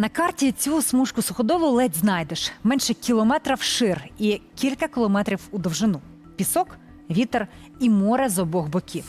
На карті цю смужку суходолу ледь знайдеш менше кілометра вшир і кілька кілометрів у довжину. Пісок, вітер і море з обох боків.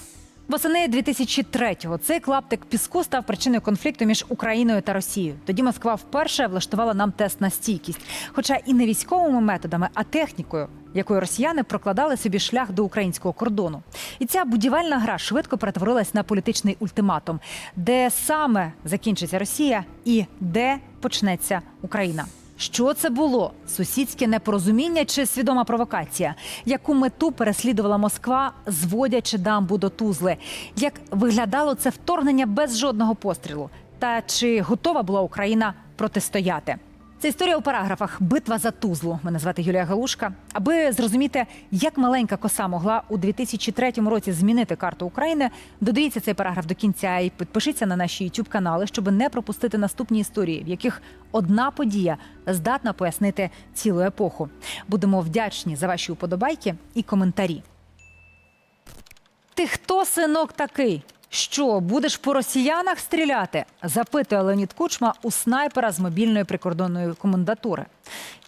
Восени 2003-го цей клаптик піску став причиною конфлікту між Україною та Росією. Тоді Москва вперше влаштувала нам тест на стійкість, хоча і не військовими методами, а технікою, якою росіяни прокладали собі шлях до українського кордону. І ця будівельна гра швидко перетворилась на політичний ультиматум, де саме закінчиться Росія і де почнеться Україна. Що це було? Сусідське непорозуміння чи свідома провокація? Яку мету переслідувала Москва, зводячи дамбу до Тузли? Як виглядало це вторгнення без жодного пострілу? Та чи готова була Україна протистояти? Це історія у параграфах Битва за Тузлу. Мене звати Юлія Галушка. Аби зрозуміти, як маленька коса могла у 2003 році змінити карту України, додивіться цей параграф до кінця і підпишіться на наші youtube канали, щоб не пропустити наступні історії, в яких одна подія здатна пояснити цілу епоху. Будемо вдячні за ваші уподобайки і коментарі. Ти хто, синок, такий? Що, будеш по росіянах стріляти? запитує Леонід Кучма у снайпера з мобільної прикордонної комендатури.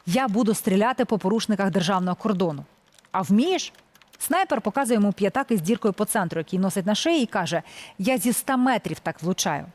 Я буду стріляти по порушниках державного кордону. А вмієш? Снайпер показує йому п'ятак із діркою по центру, який носить на шиї, і каже: Я зі 100 метрів так влучаю.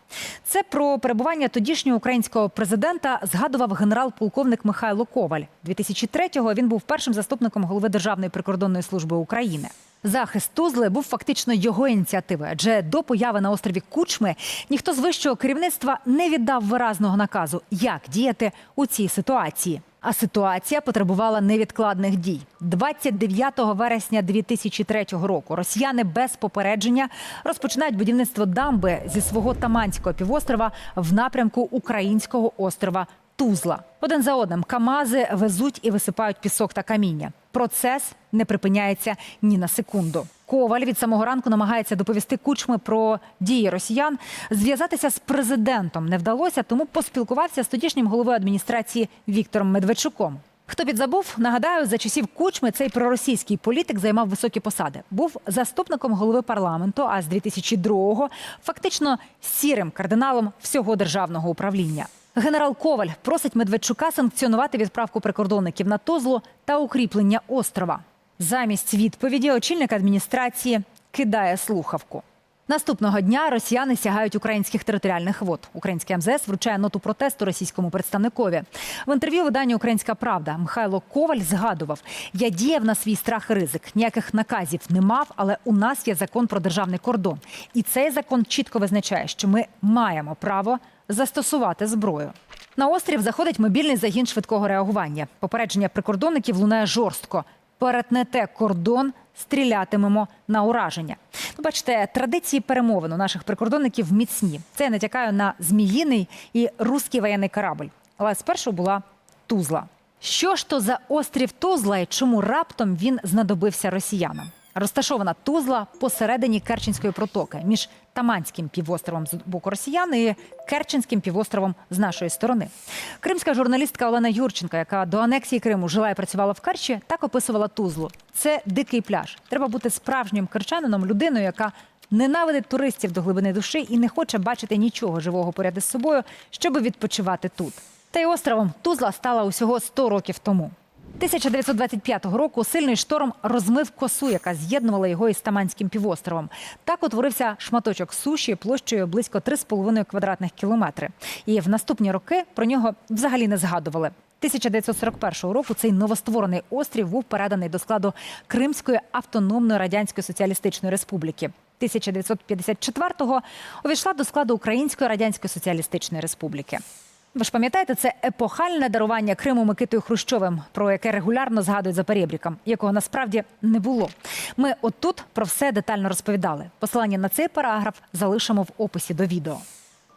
Це про перебування тодішнього українського президента згадував генерал-полковник Михайло Коваль. 2003-го він був першим заступником голови Державної прикордонної служби України. Захист Тузли був фактично його ініціативою, адже до появи на острові Кучми ніхто з вищого керівництва не віддав виразного наказу, як діяти у цій ситуації. А ситуація потребувала невідкладних дій. 29 вересня 2003 року росіяни без попередження розпочинають будівництво дамби зі свого Таманського півострова в напрямку українського острова Тузла. Один за одним Камази везуть і висипають пісок та каміння. Процес не припиняється ні на секунду. Коваль від самого ранку намагається доповісти кучми про дії росіян. Зв'язатися з президентом не вдалося, тому поспілкувався з тодішнім головою адміністрації Віктором Медведчуком. Хто підзабув, нагадаю, за часів кучми цей проросійський політик займав високі посади. Був заступником голови парламенту, а з 2002-го фактично сірим кардиналом всього державного управління. Генерал Коваль просить Медведчука санкціонувати відправку прикордонників на Тузлу та укріплення острова. Замість відповіді очільник адміністрації кидає слухавку. Наступного дня росіяни сягають українських територіальних вод. Український МЗС вручає ноту протесту російському представникові. В інтерв'ю виданню Українська Правда Михайло Коваль згадував: я діяв на свій страх і ризик. Ніяких наказів не мав, але у нас є закон про державний кордон. І цей закон чітко визначає, що ми маємо право застосувати зброю. На острів заходить мобільний загін швидкого реагування. Попередження прикордонників лунає жорстко. Перетнете кордон, стрілятимемо на ураження. Ну, бачите, традиції перемовин у наших прикордонників міцні. Це я натякаю на зміїний і руський воєнний корабль. Але спершу була Тузла. Що ж то за острів Тузла і чому раптом він знадобився росіянам? Розташована Тузла посередині Керченської протоки між Таманським півостровом з боку росіян і Керченським півостровом з нашої сторони. Кримська журналістка Олена Юрченка, яка до анексії Криму жила і працювала в Керчі, так описувала Тузлу. Це дикий пляж. Треба бути справжнім керчанином, людиною, яка ненавидить туристів до глибини душі і не хоче бачити нічого живого поряд із собою, щоб відпочивати тут. Та й островом Тузла стала усього 100 років тому. 1925 року сильний шторм розмив косу, яка з'єднувала його із Таманським півостровом. Так утворився шматочок суші площею близько 3,5 квадратних кілометри. І в наступні роки про нього взагалі не згадували. 1941 року цей новостворений острів був переданий до складу Кримської автономної радянської соціалістичної республіки. 1954-го увійшла до складу Української радянської соціалістичної республіки. Ви ж пам'ятаєте, це епохальне дарування Криму Микитою Хрущовим, про яке регулярно згадують за перебріком, якого насправді не було. Ми отут про все детально розповідали. Посилання на цей параграф залишимо в описі до відео.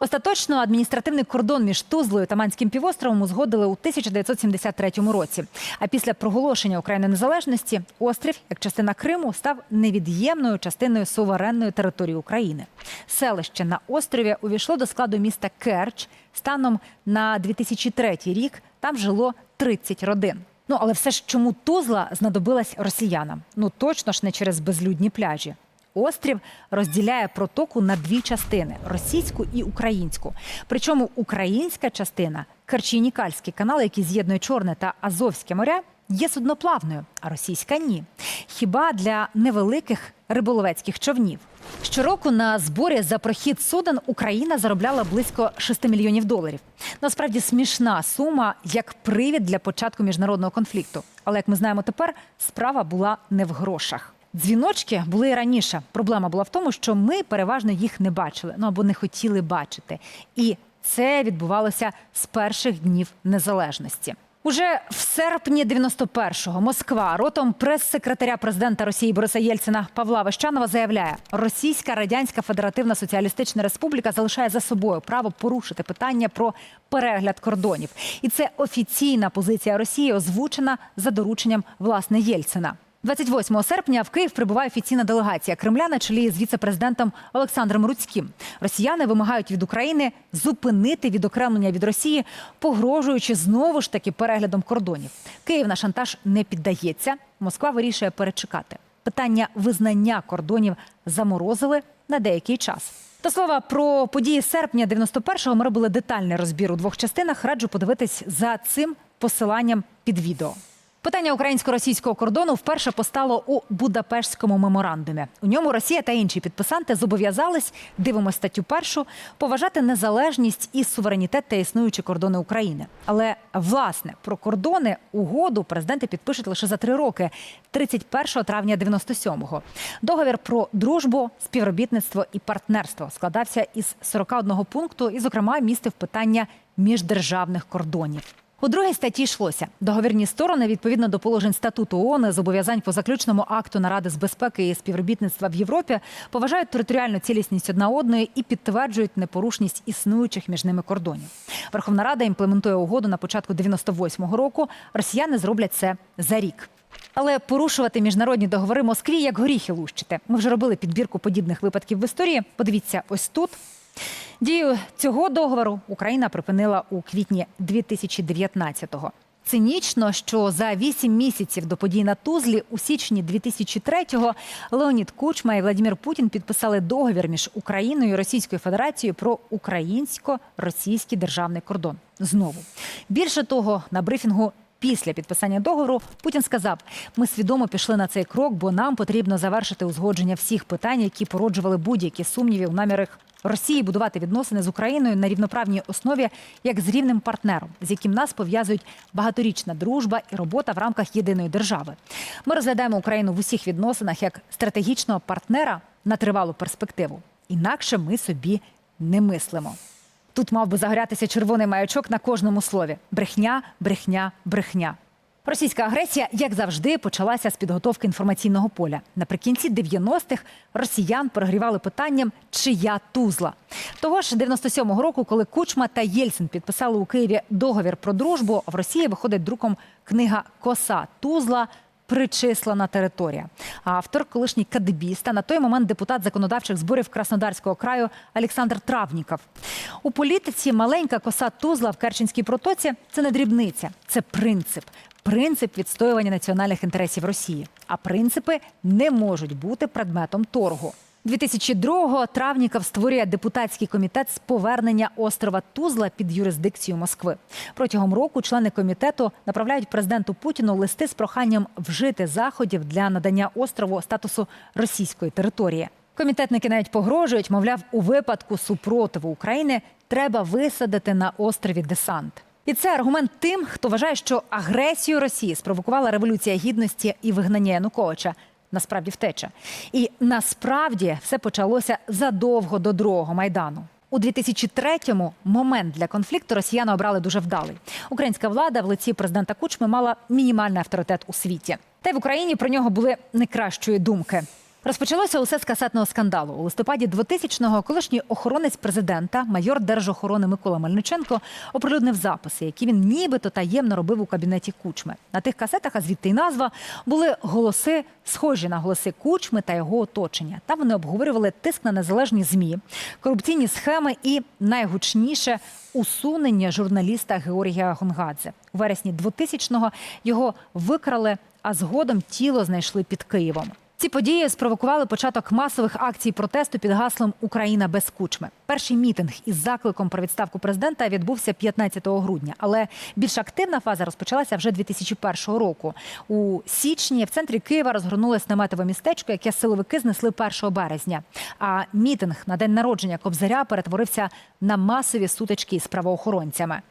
Остаточно адміністративний кордон між Тузлою та Манським півостровом узгодили у 1973 році. А після проголошення України незалежності острів, як частина Криму, став невід'ємною частиною суверенної території України. Селище на острові увійшло до складу міста Керч. Станом на 2003 рік там жило 30 родин. Ну але все ж чому Тузла знадобилась росіянам? Ну точно ж не через безлюдні пляжі. Острів розділяє протоку на дві частини російську і українську. Причому українська частина Керчі-Нікальський канал, який з'єднує Чорне та Азовське моря, є судноплавною, а російська ні. Хіба для невеликих риболовецьких човнів. Щороку на зборі за прохід суден Україна заробляла близько 6 мільйонів доларів. Насправді смішна сума як привід для початку міжнародного конфлікту. Але як ми знаємо тепер, справа була не в грошах. Дзвіночки були і раніше. Проблема була в тому, що ми переважно їх не бачили, ну або не хотіли бачити. І це відбувалося з перших днів незалежності. Уже в серпні 91-го Москва ротом прес-секретаря президента Росії Бориса Єльцина Павла Вещанова заявляє: Російська Радянська Федеративна Соціалістична Республіка залишає за собою право порушити питання про перегляд кордонів, і це офіційна позиція Росії, озвучена за дорученням власне Єльцина. 28 серпня в Київ прибуває офіційна делегація Кремля на чолі з віце-президентом Олександром Руцьким. Росіяни вимагають від України зупинити відокремлення від Росії, погрожуючи знову ж таки переглядом кордонів. Київ на шантаж не піддається. Москва вирішує перечекати. Питання визнання кордонів заморозили на деякий час. До слова про події серпня 91-го ми робили детальний розбір у двох частинах. Раджу подивитись за цим посиланням під відео. Питання українсько-російського кордону вперше постало у Будапештському меморандумі. У ньому Росія та інші підписанти зобов'язались, дивимося статтю першу, поважати незалежність і суверенітет та існуючі кордони України. Але власне про кордони угоду президенти підпишуть лише за три роки, 31 травня 97-го. Договір про дружбу, співробітництво і партнерство складався із 41 пункту, і, зокрема, містив питання міждержавних кордонів. У другій статті йшлося договірні сторони відповідно до положень статуту ООН зобов'язань по заключному акту наради з безпеки і співробітництва в Європі поважають територіальну цілісність одна одної і підтверджують непорушність існуючих між ними кордонів. Верховна Рада імплементує угоду на початку 98-го року. Росіяни зроблять це за рік. Але порушувати міжнародні договори Москві як горіхи лущити. Ми вже робили підбірку подібних випадків в історії. Подивіться, ось тут. Дію цього договору Україна припинила у квітні 2019-го. Цинічно, що за вісім місяців до подій на Тузлі у січні 2003-го Леонід Кучма і Владимир Путін підписали договір між Україною і Російською Федерацією про українсько-російський державний кордон. Знову більше того, на брифінгу після підписання договору Путін сказав: ми свідомо пішли на цей крок, бо нам потрібно завершити узгодження всіх питань, які породжували будь-які сумніви у намірах Росії будувати відносини з Україною на рівноправній основі як з рівним партнером, з яким нас пов'язують багаторічна дружба і робота в рамках єдиної держави. Ми розглядаємо Україну в усіх відносинах як стратегічного партнера на тривалу перспективу. Інакше ми собі не мислимо. Тут мав би загорятися червоний маячок на кожному слові: брехня, брехня, брехня. Російська агресія, як завжди, почалася з підготовки інформаційного поля. Наприкінці 90-х росіян перегрівали питанням, чия тузла. Того ж 97-го року, коли Кучма та Єльцин підписали у Києві договір про дружбу, в Росії виходить друком книга Коса Тузла. Причислена територія. Автор, колишній кадебіст, а на той момент депутат законодавчих зборів Краснодарського краю Олександр Травніков. У політиці маленька коса Тузла в Керченській протоці це не дрібниця, це принцип. Принцип відстоювання національних інтересів Росії. А принципи не можуть бути предметом торгу. 2002-го Травніков створює депутатський комітет з повернення острова Тузла під юрисдикцію Москви. Протягом року члени комітету направляють президенту Путіну листи з проханням вжити заходів для надання острову статусу російської території. Комітетники навіть погрожують, мовляв, у випадку супротиву України треба висадити на острові десант. І це аргумент тим, хто вважає, що агресію Росії спровокувала революція гідності і вигнання Януковича. Насправді втеча. І насправді все почалося задовго до другого майдану. У 2003-му момент для конфлікту росіяни обрали дуже вдалий. Українська влада в лиці президента Кучми мала мінімальний авторитет у світі. Та й в Україні про нього були не кращої думки. Розпочалося усе з касетного скандалу. У листопаді 2000-го колишній охоронець президента, майор держохорони Микола Мельниченко, оприлюднив записи, які він нібито таємно робив у кабінеті Кучми. На тих касетах, а звідти й назва, були голоси, схожі на голоси Кучми та його оточення. Там вони обговорювали тиск на незалежні змі, корупційні схеми і найгучніше усунення журналіста Георгія Гонгадзе. У вересні 2000-го його викрали, а згодом тіло знайшли під Києвом. Ці події спровокували початок масових акцій протесту під гаслом Україна без кучми. Перший мітинг із закликом про відставку президента відбувся 15 грудня, але більш активна фаза розпочалася вже 2001 року. У січні в центрі Києва розгорнулось наметове містечко, яке силовики знесли 1 березня. А мітинг на день народження Кобзаря перетворився на масові сутички з правоохоронцями.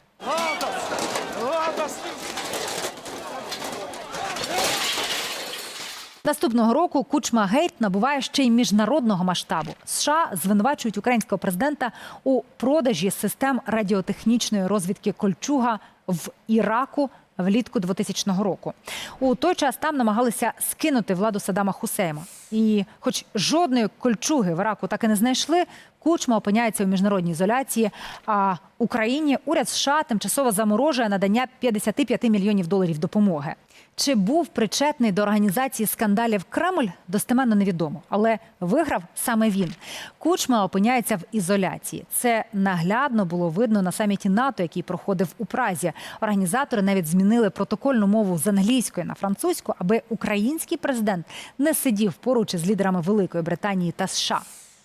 Наступного року Кучма Гейт набуває ще й міжнародного масштабу. США звинувачують українського президента у продажі систем радіотехнічної розвідки Кольчуга в Іраку влітку 2000 року. У той час там намагалися скинути владу Саддама Хусейма. І, хоч жодної кольчуги в Іраку так і не знайшли, Кучма опиняється у міжнародній ізоляції. А Україні уряд США тимчасово заморожує надання 55 мільйонів доларів допомоги. Чи був причетний до організації скандалів Кремль, достеменно невідомо, але виграв саме він. Кучма опиняється в ізоляції. Це наглядно було видно на саміті НАТО, який проходив у Празі. Організатори навіть змінили протокольну мову з англійської на французьку, аби український президент не сидів поруч із лідерами Великої Британії та США.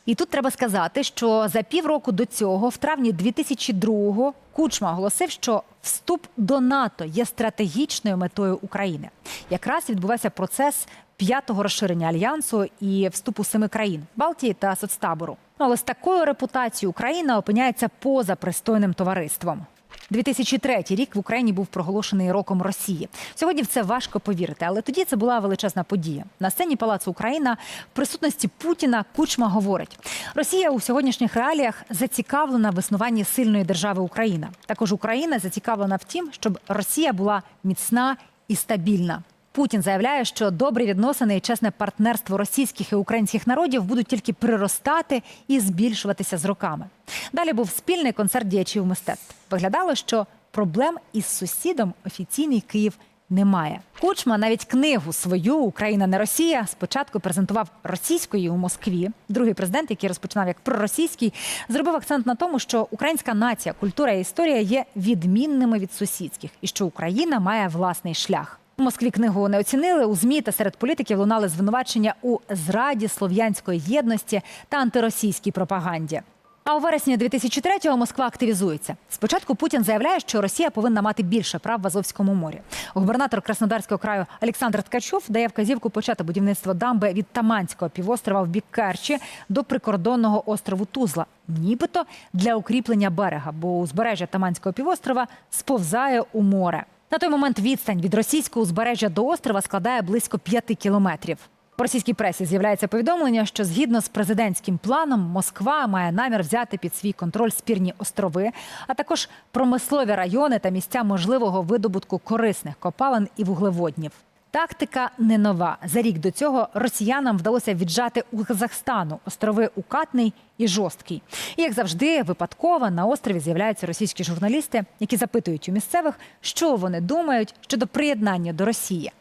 І тут треба сказати, що за півроку до цього, в травні 2002-го, Кучма оголосив, що вступ до НАТО є стратегічною метою України. Якраз відбувався процес п'ятого розширення альянсу і вступу семи країн Балтії та соцтабору. Ну, але з такою репутацією Україна опиняється поза пристойним товариством. 2003 рік в Україні був проголошений роком Росії. Сьогодні в це важко повірити, але тоді це була величезна подія. На сцені Палацу Україна в присутності Путіна Кучма говорить: Росія у сьогоднішніх реаліях зацікавлена в існуванні сильної держави Україна. Також Україна зацікавлена в тім, щоб Росія була міцна і стабільна. Путін заявляє, що добрі відносини і чесне партнерство російських і українських народів будуть тільки приростати і збільшуватися з роками. Далі був спільний концерт діячів мистецтв. Виглядало, що проблем із сусідом офіційний Київ немає. Кучма навіть книгу свою Україна не Росія спочатку презентував російською у Москві. Другий президент, який розпочинав як проросійський, зробив акцент на тому, що українська нація, культура і історія є відмінними від сусідських, і що Україна має власний шлях. У Москві книгу не оцінили. У змі та серед політиків лунали звинувачення у зраді слов'янської єдності та антиросійській пропаганді. А у вересні 2003-го Москва активізується. Спочатку Путін заявляє, що Росія повинна мати більше прав в Азовському морі. Губернатор Краснодарського краю Олександр Ткачов дає вказівку почати будівництво дамби від Таманського півострова в бік Керчі до прикордонного острову Тузла, нібито для укріплення берега, бо узбережжя Таманського півострова сповзає у море. На той момент відстань від російського узбережжя до острова складає близько п'яти кілометрів. В російській пресі з'являється повідомлення, що згідно з президентським планом Москва має намір взяти під свій контроль спірні острови, а також промислові райони та місця можливого видобутку корисних копалин і вуглеводнів. Тактика не нова. За рік до цього росіянам вдалося віджати у Казахстану острови Укатний і Жорсткий. І як завжди, випадково на острові з'являються російські журналісти, які запитують у місцевих, що вони думають щодо приєднання до Росії.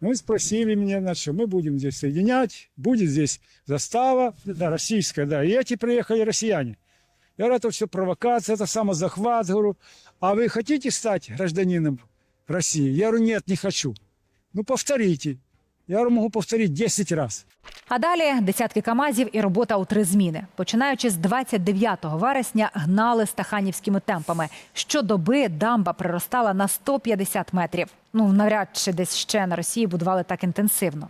Ну и спросили меня, на что мы будем здесь соединять, будет здесь застава, да, российская, да, и эти приехали россияне. Я говорю, это все провокация, это самозахват, говорю, а вы хотите стать гражданином России? Я говорю, нет, не хочу. Ну, повторите. Я могу повторить 10 раз. А далі десятки камазів і робота у три зміни. Починаючи з 29 вересня, гнали стаханівськими темпами. Щодоби дамба приростала на 150 метрів. Ну навряд чи десь ще на Росії будували так інтенсивно.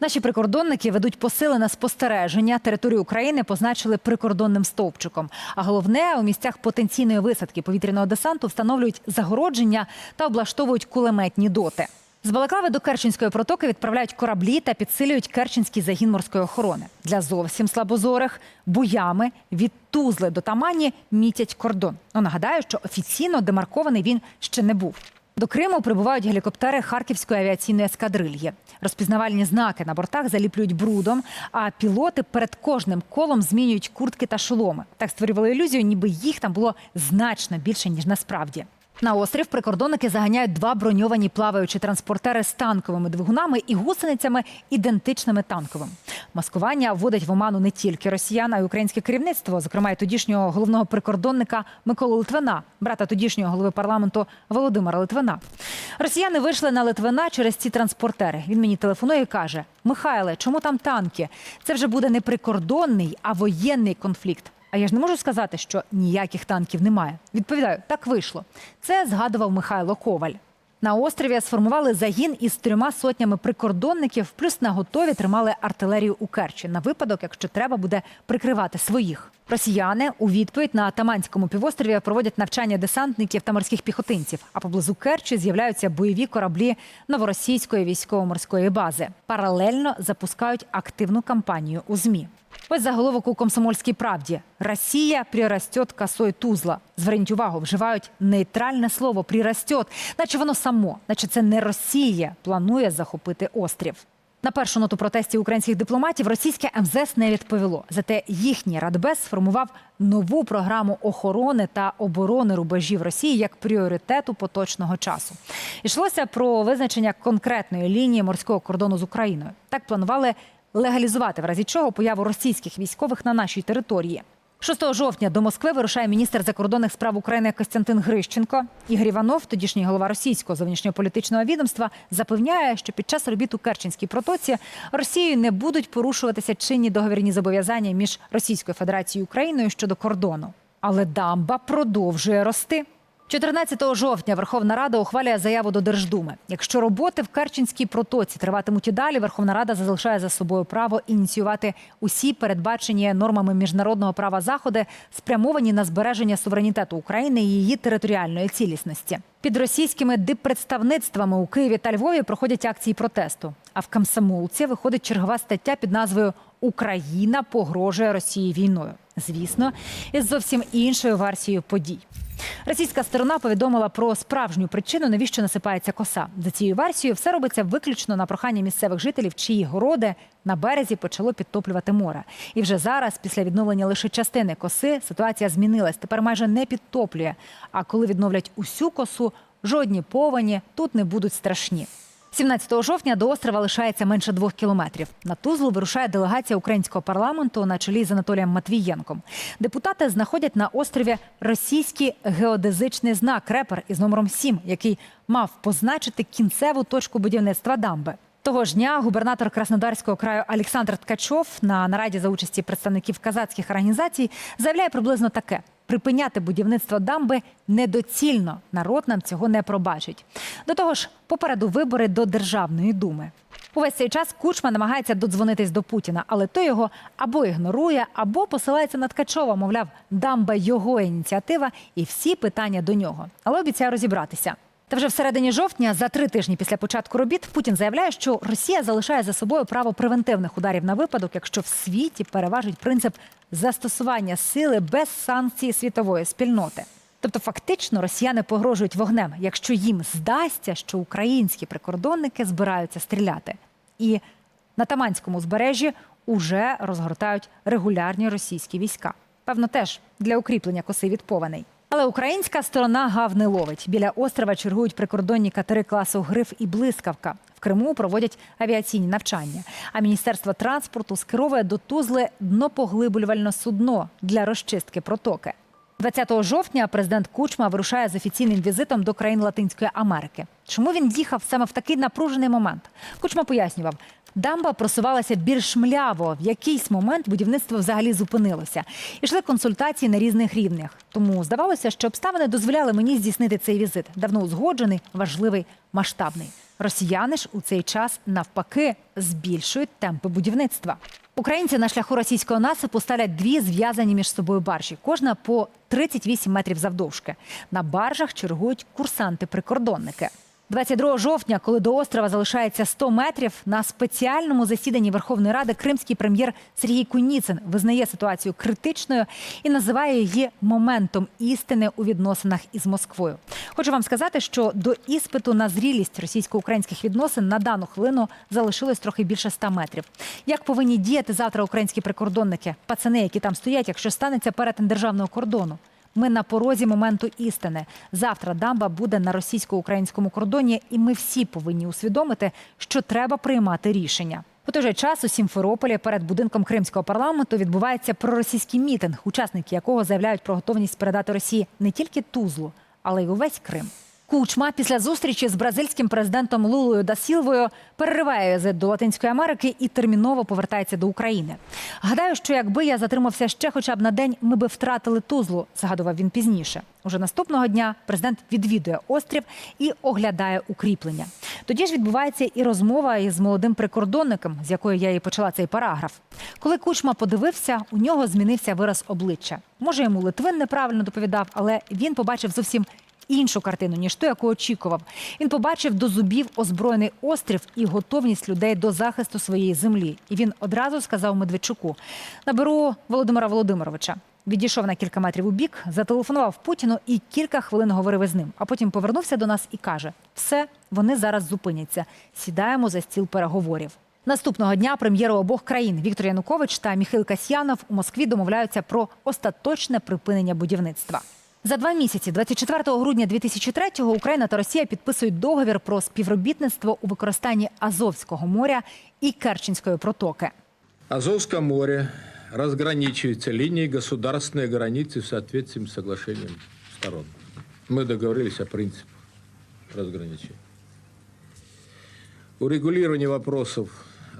Наші прикордонники ведуть посилене спостереження. Територію України позначили прикордонним стовпчиком. А головне у місцях потенційної висадки повітряного десанту встановлюють загородження та облаштовують кулеметні доти. З Балаклави до Керченської протоки відправляють кораблі та підсилюють Керченський загін морської охорони. Для зовсім слабозорих буями від Тузли до Тамані мітять кордон. Ну, нагадаю, що офіційно демаркований він ще не був. До Криму прибувають гелікоптери Харківської авіаційної ескадрильї. Розпізнавальні знаки на бортах заліплюють брудом, а пілоти перед кожним колом змінюють куртки та шоломи. Так створювали ілюзію, ніби їх там було значно більше ніж насправді. На острів прикордонники заганяють два броньовані плаваючі транспортери з танковими двигунами і гусеницями, ідентичними танковим. Маскування вводить в оману не тільки росіян, а й українське керівництво, зокрема й тодішнього головного прикордонника Миколи Литвина, брата тодішнього голови парламенту Володимира Литвина. Росіяни вийшли на Литвина через ці транспортери. Він мені телефонує і каже: Михайле, чому там танки? Це вже буде не прикордонний, а воєнний конфлікт. А я ж не можу сказати, що ніяких танків немає. Відповідаю, так вийшло. Це згадував Михайло Коваль. На острові сформували загін із трьома сотнями прикордонників, плюс на готові тримали артилерію у Керчі на випадок, якщо треба буде прикривати своїх. Росіяни у відповідь на Таманському півострові проводять навчання десантників та морських піхотинців. А поблизу Керчі з'являються бойові кораблі новоросійської військово-морської бази. Паралельно запускають активну кампанію у змі. Ось заголовок у комсомольській правді: Росія прирастет косой Тузла. Зверніть увагу, вживають нейтральне слово прирастет, наче воно само, наче це не Росія планує захопити острів. На першу ноту протестів українських дипломатів російське МЗС не відповіло. Зате їхній радбез сформував нову програму охорони та оборони рубежів Росії як пріоритету поточного часу. Йшлося про визначення конкретної лінії морського кордону з Україною. Так планували легалізувати в разі чого появу російських військових на нашій території. 6 жовтня до Москви вирушає міністр закордонних справ України Костянтин Грищенко. Ігор Іванов, тодішній голова російського зовнішньополітичного відомства, запевняє, що під час робіт у Керченській протоці Росією не будуть порушуватися чинні договірні зобов'язання між Російською Федерацією і Україною щодо кордону. Але дамба продовжує рости. 14 жовтня Верховна Рада ухвалює заяву до Держдуми. Якщо роботи в Керченській протоці триватимуть і далі, Верховна Рада залишає за собою право ініціювати усі передбачені нормами міжнародного права заходи, спрямовані на збереження суверенітету України і її територіальної цілісності. Під російськими диппредставництвами у Києві та Львові проходять акції протесту. А в Комсомолці виходить чергова стаття під назвою Україна погрожує Росії війною. Звісно, із зовсім іншою версією подій. Російська сторона повідомила про справжню причину, навіщо насипається коса. За цією версією, все робиться виключно на прохання місцевих жителів, чиї городи на березі почало підтоплювати море. І вже зараз, після відновлення лише частини коси, ситуація змінилась. Тепер майже не підтоплює. А коли відновлять усю косу, жодні повені тут не будуть страшні. 17 жовтня до острова лишається менше двох кілометрів. На Тузлу вирушає делегація українського парламенту на чолі з Анатолієм Матвієнком. Депутати знаходять на острові російський геодезичний знак репер із номером 7, який мав позначити кінцеву точку будівництва дамби. Того ж дня губернатор Краснодарського краю Олександр Ткачов на нараді за участі представників казацьких організацій заявляє приблизно таке: припиняти будівництво дамби недоцільно. Народ нам цього не пробачить. До того ж, попереду вибори до Державної думи. Увесь цей час Кучма намагається додзвонитись до Путіна, але той його або ігнорує, або посилається на Ткачова. Мовляв, дамба його ініціатива і всі питання до нього. Але обіцяє розібратися. Та вже всередині жовтня, за три тижні після початку робіт, Путін заявляє, що Росія залишає за собою право превентивних ударів на випадок, якщо в світі переважить принцип застосування сили без санкцій світової спільноти. Тобто, фактично, росіяни погрожують вогнем, якщо їм здасться, що українські прикордонники збираються стріляти. І на Таманському узбережжі уже розгортають регулярні російські війська. Певно, теж для укріплення коси від повеней. Але українська сторона гав не ловить. Біля острова чергують прикордонні катери класу Гриф і Блискавка. В Криму проводять авіаційні навчання. А міністерство транспорту скеровує до Тузли днопоглиблювальне судно для розчистки протоки. 20 жовтня президент Кучма вирушає з офіційним візитом до країн Латинської Америки. Чому він їхав саме в такий напружений момент? Кучма пояснював, дамба просувалася більш мляво. В якийсь момент будівництво взагалі зупинилося. Ішли консультації на різних рівнях. Тому здавалося, що обставини дозволяли мені здійснити цей візит. Давно узгоджений, важливий, масштабний. Росіяни ж у цей час навпаки збільшують темпи будівництва. Українці на шляху російського насипу ставлять дві зв'язані між собою баржі, кожна по 38 метрів завдовжки. На баржах чергують курсанти-прикордонники. 22 жовтня, коли до острова залишається 100 метрів, на спеціальному засіданні Верховної Ради кримський прем'єр Сергій Куніцин визнає ситуацію критичною і називає її моментом істини у відносинах із Москвою. Хочу вам сказати, що до іспиту на зрілість російсько-українських відносин на дану хвилину залишилось трохи більше 100 метрів. Як повинні діяти завтра українські прикордонники, пацани, які там стоять, якщо станеться перетин державного кордону? Ми на порозі моменту істини. Завтра дамба буде на російсько-українському кордоні, і ми всі повинні усвідомити, що треба приймати рішення. У той же час у Сімферополі перед будинком кримського парламенту відбувається проросійський мітинг, учасники якого заявляють про готовність передати Росії не тільки Тузлу, але й увесь Крим. Кучма після зустрічі з бразильським президентом Лулою да Сілвою перериває візит до Латинської Америки і терміново повертається до України. Гадаю, що якби я затримався ще хоча б на день, ми би втратили Тузлу, згадував він пізніше. Уже наступного дня президент відвідує острів і оглядає укріплення. Тоді ж відбувається і розмова із молодим прикордонником, з якої я і почала цей параграф. Коли Кучма подивився, у нього змінився вираз обличчя. Може, йому Литвин неправильно доповідав, але він побачив зовсім іншу картину, ніж ту, яку очікував. Він побачив до зубів озброєний острів і готовність людей до захисту своєї землі. І він одразу сказав Медведчуку: наберу Володимира Володимировича. Відійшов на кілька метрів у бік, зателефонував Путіну і кілька хвилин говорив із ним. А потім повернувся до нас і каже: все, вони зараз зупиняться. Сідаємо за стіл переговорів. Наступного дня прем'єри обох країн Віктор Янукович та Міхаил Касьянов у Москві домовляються про остаточне припинення будівництва. За два місяці, 24 грудня 2003-го, Україна та Росія підписують договір про співробітництво у використанні Азовського моря і Керченської протоки. Азовское море разграничивается линией государственной границы в соответствии с соглашением сторон. Мы договорились о принципах разграничения. Урегулирование вопросов,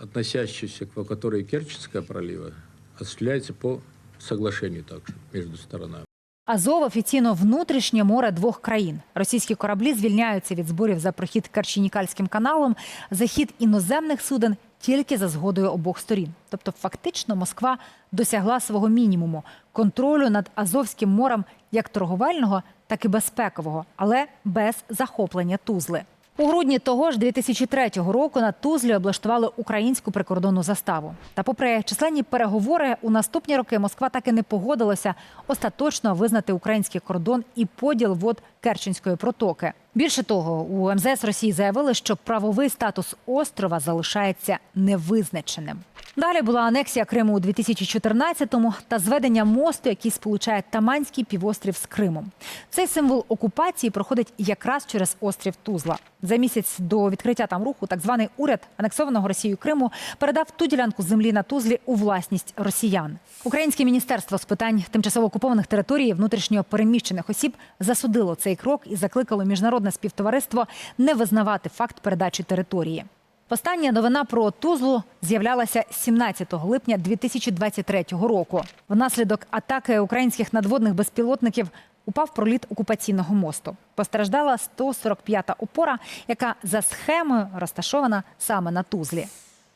относящихся к акватории Керченского пролива, осуществляется по соглашению также между сторонами. Азов офіційно внутрішнє море двох країн. Російські кораблі звільняються від зборів за прохід Керченікальським каналом, захід іноземних суден тільки за згодою обох сторін. Тобто, фактично, Москва досягла свого мінімуму контролю над Азовським морем як торговельного, так і безпекового, але без захоплення Тузли. У грудні того ж 2003 року на Тузлі облаштували українську прикордонну заставу. Та, попри численні переговори, у наступні роки Москва так і не погодилася остаточно визнати український кордон і поділ вод Керченської протоки. Більше того, у МЗС Росії заявили, що правовий статус острова залишається невизначеним. Далі була анексія Криму у 2014-му та зведення мосту, який сполучає Таманський півострів з Кримом. Цей символ окупації проходить якраз через острів Тузла. За місяць до відкриття там руху так званий уряд анексованого Росією Криму передав ту ділянку землі на Тузлі у власність росіян. Українське міністерство з питань тимчасово окупованих територій і внутрішньо переміщених осіб засудило цей крок і закликало міжнародне співтовариство не визнавати факт передачі території. Остання новина про Тузлу з'являлася 17 липня 2023 року. Внаслідок атаки українських надводних безпілотників упав проліт окупаційного мосту. Постраждала 145-та опора, яка за схемою розташована саме на Тузлі.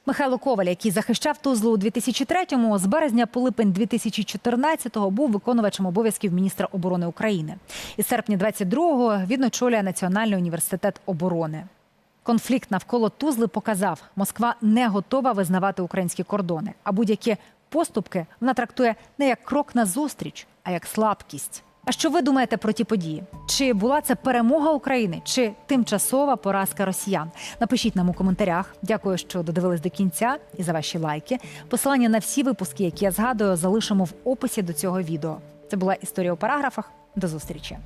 Михайло Коваль, який захищав Тузлу у 2003-му, з березня по липень 2014-го був виконувачем обов'язків міністра оборони України. Із серпня 22-го він очолює Національний університет оборони. Конфлікт навколо Тузли показав, Москва не готова визнавати українські кордони, а будь-які поступки вона трактує не як крок назустріч, а як слабкість. А що ви думаєте про ті події? Чи була це перемога України, чи тимчасова поразка росіян? Напишіть нам у коментарях. Дякую, що додивились до кінця і за ваші лайки. Посилання на всі випуски, які я згадую, залишимо в описі до цього відео. Це була історія у параграфах. До зустрічі.